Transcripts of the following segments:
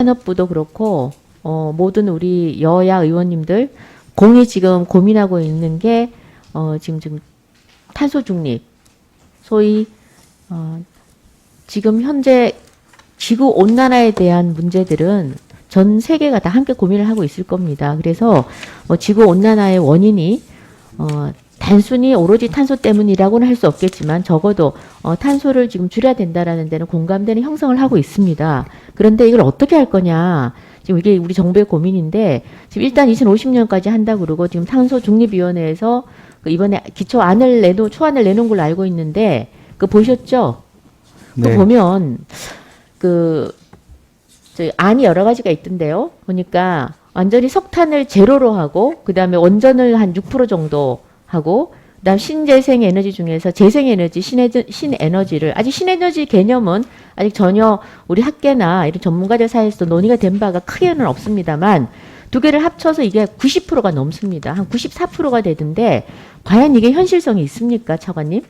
산업부도 그렇고 어, 모든 우리 여야 의원님들 공이 지금 고민하고 있는 게 어, 지금 지금 탄소 중립 소위 어, 지금 현재 지구 온난화에 대한 문제들은 전 세계가 다 함께 고민을 하고 있을 겁니다. 그래서 어, 지구 온난화의 원인이 어, 단순히 오로지 탄소 때문이라고는 할 수 없겠지만 적어도 어, 탄소를 지금 줄여야 된다라는 데는 공감대는 형성을 하고 있습니다. 그런데 이걸 어떻게 할 거냐? 지금 이게 우리 정부의 고민인데 지금 일단 2050년까지 한다 그러고 지금 탄소 중립위원회에서 그 이번에 기초 안을 내놓 초안을 내놓은 걸로 알고 있는데 그 보셨죠? 그 네. 보면 그 저희 안이 여러 가지가 있던데요. 보니까 완전히 석탄을 제로로 하고 그다음에 원전을 한 6% 정도 하고 그다음 신재생 에너지 중에서 재생 에너지, 신에저, 신에너지 를 아직 신에너지 개념은 아직 전혀 우리 학계나 이런 전문가들 사이에서도 논의가 된 바가 크게는 없습니다만 두 개를 합쳐서 이게 90%가 넘습니다. 한 94%가 되던데 과연 이게 현실성이 있습니까, 차관님?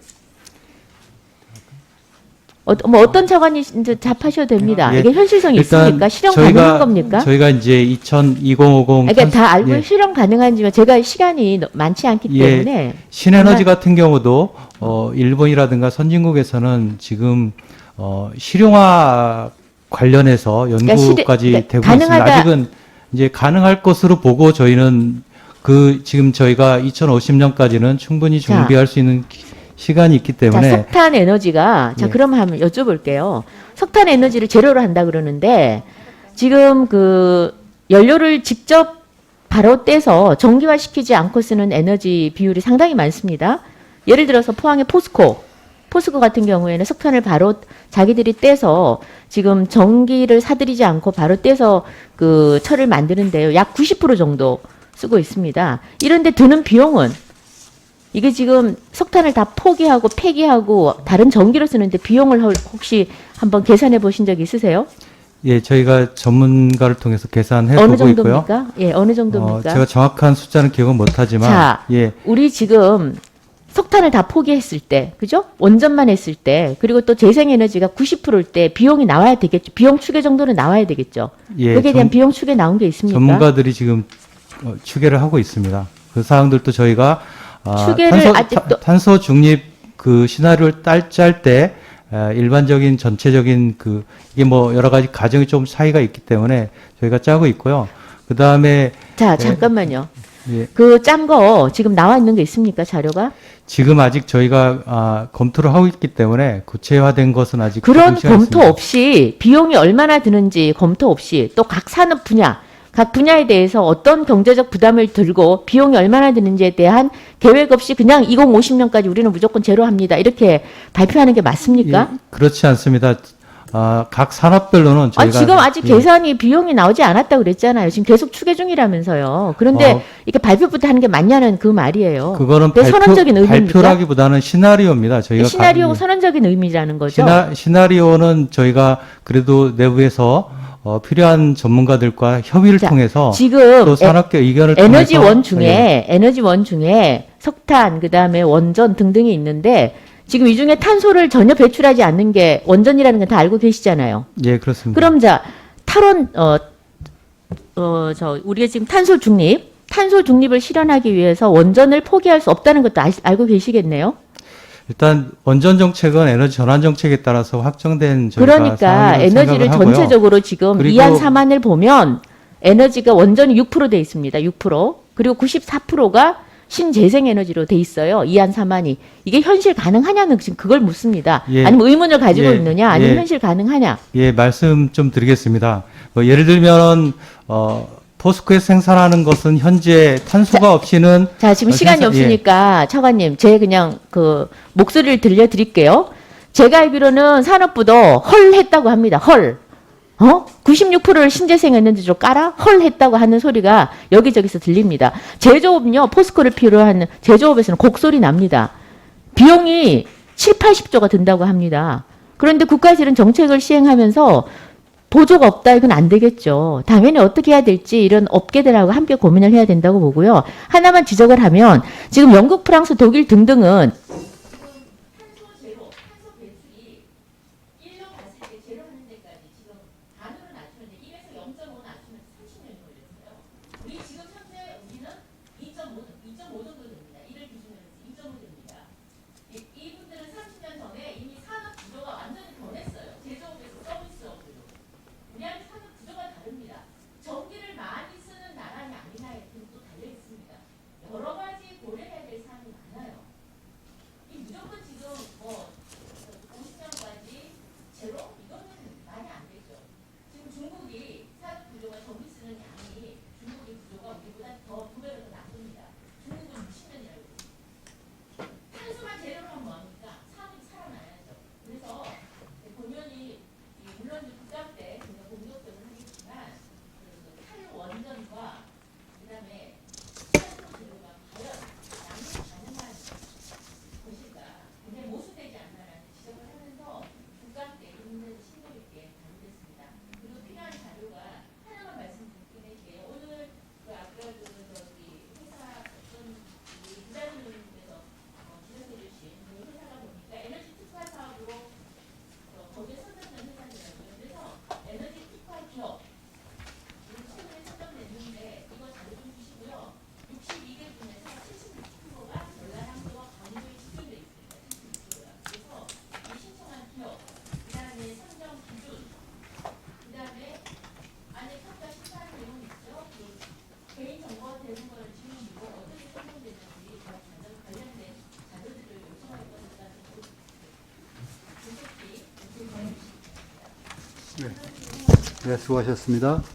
어, 뭐 어떤 차관이 이제 답하셔도 됩니다. 예. 이게 현실성이 있습니까? 실현 저희가- 가능한 겁니까? 저희가 이제 2000, 2050 아니, 그러니까 다 알고 예. 실현 가능한지만 제가 시간이 너- 많지 않기 예. 때문에 신에너지 같은 경우도 어, 일본이라든가 선진국에서는 지금 어, 실용화 관련해서 연구까지 그러니까 시- 그러니까 되고 가능하다- 있습니다. 아직은 이제 가능할 것으로 보고 저희는 그 지금 저희가 2050년까지는 충분히 자. 준비할 수 있는 기- 시간이 있기 자, 때문에 석탄 에너지가 자 예. 그럼 한번 여쭤볼게요. 석탄 에너지를 제로로 한다 그러는데 지금 그 연료를 직접 바로 떼서 전기화 시키지 않고 쓰는 에너지 비율이 상당히 많습니다. 예를 들어서 포항의 포스코 포스코 같은 경우에는 석탄을 바로 자기들이 떼서 지금 전기를 사들이지 않고 바로 떼서 그 철을 만드는데요. 약 90% 정도 쓰고 있습니다. 이런데 드는 비용은 이게 지금 석탄을 다 포기하고 폐기하고 다른 전기로 쓰는데 비용을 헐- 혹시 한번 계산해 보신 적 있으세요? 예 저희가 전문가를 통해서 계산해 보고 있고요. 정도입니까? 예, 어느 어, 정도입니까? 제가 정확한 숫자는 기억은 못하지만 자, 예 우리 지금 석탄을 다 포기했을 때, 그죠? 원전만 했을 때, 그리고 또 재생에너지가 90%일 때 비용이 나와야 되겠죠. 비용 추계 정도는 나와야 되겠죠. 예, 여기에 대한 전- 비용 추계 나온 게 있습니까? 전문가들이 지금 어, 추계를 하고 있습니다. 그 사항들도 저희가 아, 추계를 탄소, 아직도- 타- 탄소 중립 그 시나리오를 짤때 일반적인 전체적인 그 이게 뭐 여러 가지 가정이 좀 차이가 있기 때문에 저희가 짜고 있고요. 그 다음에 자, 잠깐만요. 예, 그짠 거 지금 나와 있는 게 있습니까? 자료가? 지금 아직 저희가 아, 검토를 하고 있기 때문에 구체화된 것은 아직 그런 검토. 없이 비용이 얼마나 드는지 검토 없이 또 각 산업 분야 각 분야에 대해서 어떤 경제적 부담을 들고 비용이 얼마나 드는지에 대한 계획 없이 그냥 2050년까지 우리는 무조건 제로합니다. 이렇게 발표하는 게 맞습니까? 예, 그렇지 않습니다. 아, 각 산업별로는 저희가 아니, 지금 아직 예, 계산이 비용이 나오지 않았다고 그랬잖아요. 지금 계속 추계 중이라면서요. 그런데 어. 이게 발표부터 하는 게 맞냐는 그 말이에요. 그거는 내 발표, 선언적인 의미입니까? 발표라기보다는 시나리오입니다. 저희가 시나리오 가- 선언적인 의미라는 거죠. 시나, 시나리오는 저희가 그래도 내부에서 어, 필요한 전문가들과 협의를 자, 통해서 지금 또 산업계 의견을 에너지 통해서 원 중에 에너지 원 중에 석탄 그다음에 원전 등등이 있는데 지금 이 중에 탄소를 전혀 배출하지 않는 게 원전이라는 건 다 알고 계시잖아요. 예, 예 그렇습니다. 그럼 자 탈원 어어저 우리가 지금 탄소 중립 탄소 중립을 실현하기 위해서 원전을 포기할 수 없다는 것도 아, 알고 계시겠네요. 일단 원전 정책은 에너지 전환 정책에 따라서 확정된 그러니까 에너지를. 전체적으로 지금 이한 삼안을 보면 에너지가 원전이 6%돼 있습니다. 6%. 그리고 94%가 신재생 에너지로 돼 있어요. 이한 삼안이. 이게 현실 가능하냐는 지금 그걸 묻습니다. 예. 아니면 의문을 가지고 예. 있느냐, 아니면 예. 현실 가능하냐. 예, 말씀 좀 드리겠습니다. 뭐 예를 들면 어, 포스코에 생산하는 것은 현재 탄소가 없이는 자, 지금 어, 시간이 생산- 예. 없으니까 차관님, 제 그냥 그 목소리를 들려드릴게요. 제가 알기로는 산업부도 헐 했다고 합니다. 헐. 어? 96%를 신재생 에너지 로 깔아? 헐 했다고 하는 소리가 여기저기서 들립니다. 제조업요, 포스코를 필요로 하는 제조업에서는 곡소리 납니다. 비용이 7, 80조가 든다고 합니다. 그런데 이런 정책을 시행하면서 보조가 없다 이건 안 되겠죠. 당연히 어떻게 해야 될지 이런 업계들하고 함께 고민을 해야 된다고 보고요. 하나만 지적을 하면 지금 영국, 프랑스, 독일 등등은 네, 수고하셨습니다.